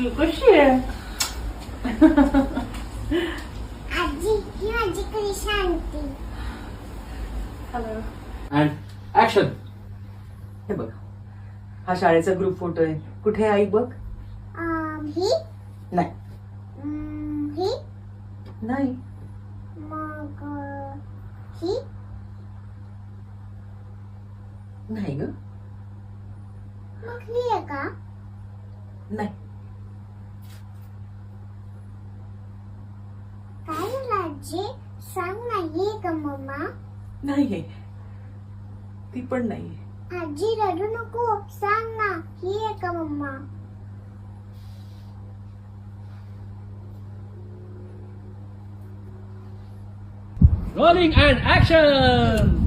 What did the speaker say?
तू कशी आहे? आजी ही माझी कधी शांती अँड ऍक्शन हे बघ. हा शाळेचा ग्रुप फोटो आहे. कुठे आहे आई बघ? अं, ही? नाही. अं, ही? नाही. मग अं, ही? नाही ग. मग ही आहे का? नाही. सांग ना ही आहे का मम्मा नाहीये ती पण नाहीये आजी रडू नको सांग ना ही आहे का मम्मा रोलिंग अँड ऍक्शन